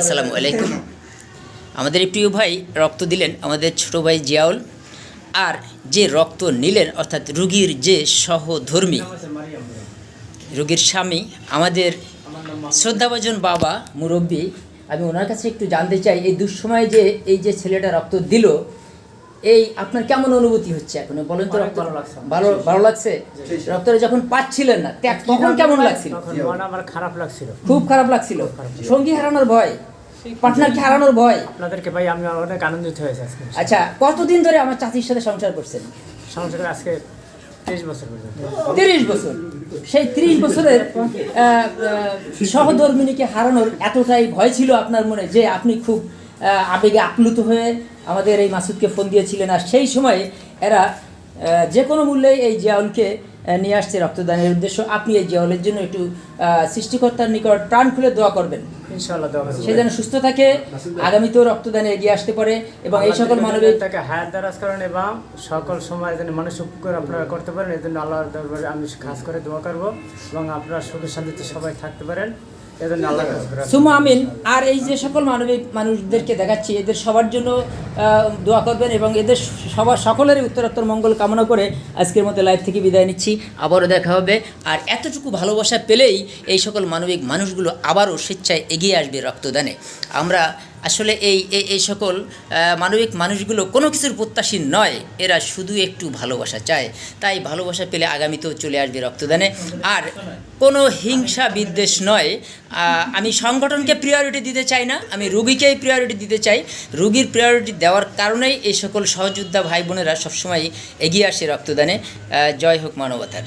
আসসালামু আলাইকুম। আমাদের প্রিয় ভাই রক্ত দিলেন আমাদের ছোট ভাই জিয়াউল আর যে রক্ত নিলেন অর্থাৎ রুগীর যে সহধর্মী রুগীর স্বামী আমাদের শ্রদ্ধাভাজন বাবা মুরব্বী আমি ওনার কাছে একটু জানতে চাই এই দুঃসময়ে যে এই যে ছেলেটা রক্ত দিল এই আপনার কেমন অনুভূতি হচ্ছে এখন? বলেন তো রক্ত ভালো লাগছে। ভালো ভালো লাগছে? রক্তটা যখন পাচ্ছিলেন না ত্যাগ- তখন কেমন লাগছিল? তখন মন আমার খারাপ লাগছিল। খুব খারাপ লাগছিল। সঙ্গী হারানোর ভয়? পার্টনারকে হারানোর ভয়? আপনাদেরকে ভাই আমি অনেক আনন্দিত হয়েছে আজকে। আচ্ছা কতদিন ধরে আমার চাচির সাথে সংসার করছেন? সংসারে আজকে তেইশ বছর তিরিশ বছর। সেই তিরিশ বছরের সহধর্মিনীকে হারানোর এতটাই ভয় ছিল আপনার মনে যে আপনি খুব আবেগে আপ্লুত হয়ে আমাদের এই মাসুদকে ফোন দিয়েছিলেন আর সেই সময় এরা যে কোনো মূল্যে এই জিয়াউলকে নিয়ে আসছে রক্তদানের উদ্দেশ্য। আপনি এই জিয়াউলের জন্য একটু সৃষ্টিকর্তার নিকট প্রাণ খুলে দোয়া করবেন। ইনশাআল্লাহ সে যেন সুস্থ থাকে আগামীতেও রক্তদানে এগিয়ে আসতে পারে এবং এই সকল মানবিক তাকে হায়াত দারাজ করেন এবং সকল সময় যেন মানুষ উপকার আপনারা করতে পারেন। এই জন্য আল্লাহর দরবারে আমি খাস করে দোয়া করব এবং আপনারা সুখে শান্তিতে সবাই থাকতে পারেন। সুমা আমিন। আর এই যে সকল মানবিক মানুষদেরকে দেখাচ্ছি এদের সবার জন্য দোয়া করবেন এবং এদের সবার সকলেরই উত্তরোত্তর মঙ্গল কামনা করে আজকের মতো লাইভ থেকে বিদায় নিচ্ছি। আবারও দেখা হবে। আর এতটুকু ভালোবাসা পেলেই এই সকল মানবিক মানুষগুলো আবারও স্বেচ্ছায় এগিয়ে আসবে রক্তদানে। আমরা আসলে এই এই সকল মানবিক মানুষগুলো কোনো কিছুর প্রত্যাশী নয়। এরা শুধু একটু ভালোবাসা চায়। তাই ভালোবাসা পেলে আগামীতেও চলে আসবে রক্তদানে। আর কোনো হিংসা বিদ্বেষ নয়। আমি সংগঠনকে প্রিয়রিটি দিতে চাই না। আমি রুগীকেই প্রিয়রিটি দিতে চাই। রুগীর প্রিয়রিটি দেওয়ার কারণেই এই সকল সহযোদ্ধা ভাই বোনেরা সবসময় এগিয়ে আসে রক্তদানে। জয় হোক মানবতার।